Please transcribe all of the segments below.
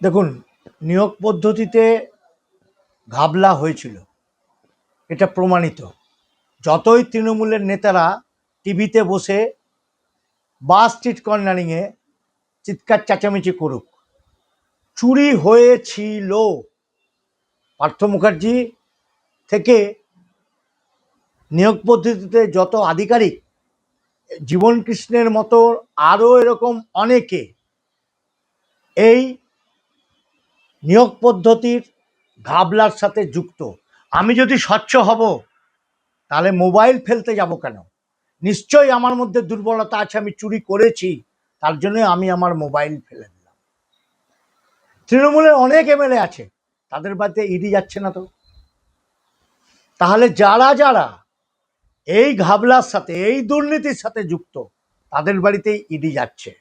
দেখুন, নিয়োগ পদ্ধতিতে ঘাবলা হয়েছিল। এটা প্রমাণিত। যতই তৃণমূলের নেতারা টিভিতে বসে বা স্ট্রিট কর্নারিংয়ে চিৎকার চেঁচামেচি করুক, চুরি হয়েছিল। পার্থ মুখার্জি থেকে নিয়োগ পদ্ধতিতে যত আধিকারিক, জীবন কৃষ্ণের মতো আরও এরকম অনেকে, এই নিয়োগ পদ্ধতির ঘাবলার সাথে যুক্ত। আমি যদি স্বচ্ছ হব, তাহলে মোবাইল ফেলতে যাব কেন? নিশ্চয়ই আমার মধ্যে দুর্বলতা আছে, আমি চুরি করেছি, তার জন্য আমি আমার মোবাইল ফেলে দিলাম। তৃণমূলের অনেক এমএলএ আছে, তাদের বাড়িতে ইডি যাচ্ছে না তো? তাহলে যারা যারা এই ঘাবলার সাথে, এই দুর্নীতির সাথে যুক্ত, তাদের বাড়িতেই ইডি যাচ্ছে।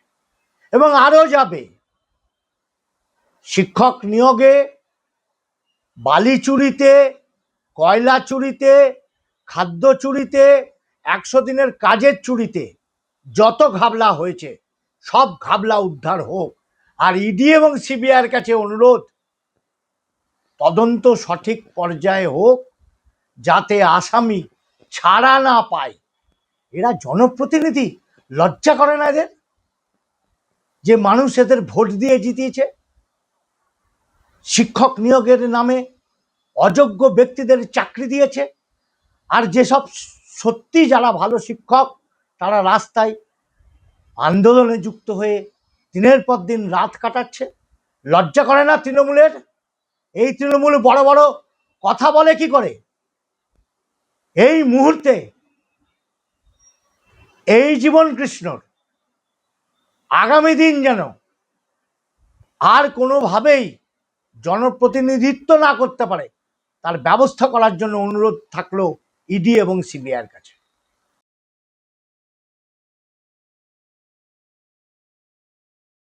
এবং আরও যাবে। শিক্ষক নিয়োগে, বালি চুরিতে, কয়লা চুরিতে, খাদ্য চুরিতে, একশো দিনের কাজের চুরিতে যত ঘাবলা হয়েছে, সব ঘাবলা উদ্ধার হোক। আর ইডি এবং সিবিআইয়ের কাছে অনুরোধ, তদন্ত সঠিক পর্যায়ে হোক, যাতে আসামি ছাড়া না পায়। এরা জনপ্রতিনিধি, লজ্জা করে না এদের? যে মানুষ এদের ভোট দিয়ে জিতিয়েছে? শিক্ষক নিয়োগের নামে অযোগ্য ব্যক্তিদের চাকরি দিয়েছে। আর যেসব সত্যি যারা ভালো শিক্ষক, তারা রাস্তায় আন্দোলনে যুক্ত হয়ে দিনের পর দিন রাত কাটাচ্ছে। লজ্জা করে না তৃণমূলের? এই তৃণমূল বড় বড় কথা বলে কি করে? এই মুহূর্তে এই জীবন কৃষ্ণর আগামী দিন যেন আর কোনোভাবেই জনপ্রতিনিধিত্ব না করতে পারে তার ব্যবস্থা করার জন্য অনুরোধ থাকল ইডি এবং সিবিআইয়ের কাছে।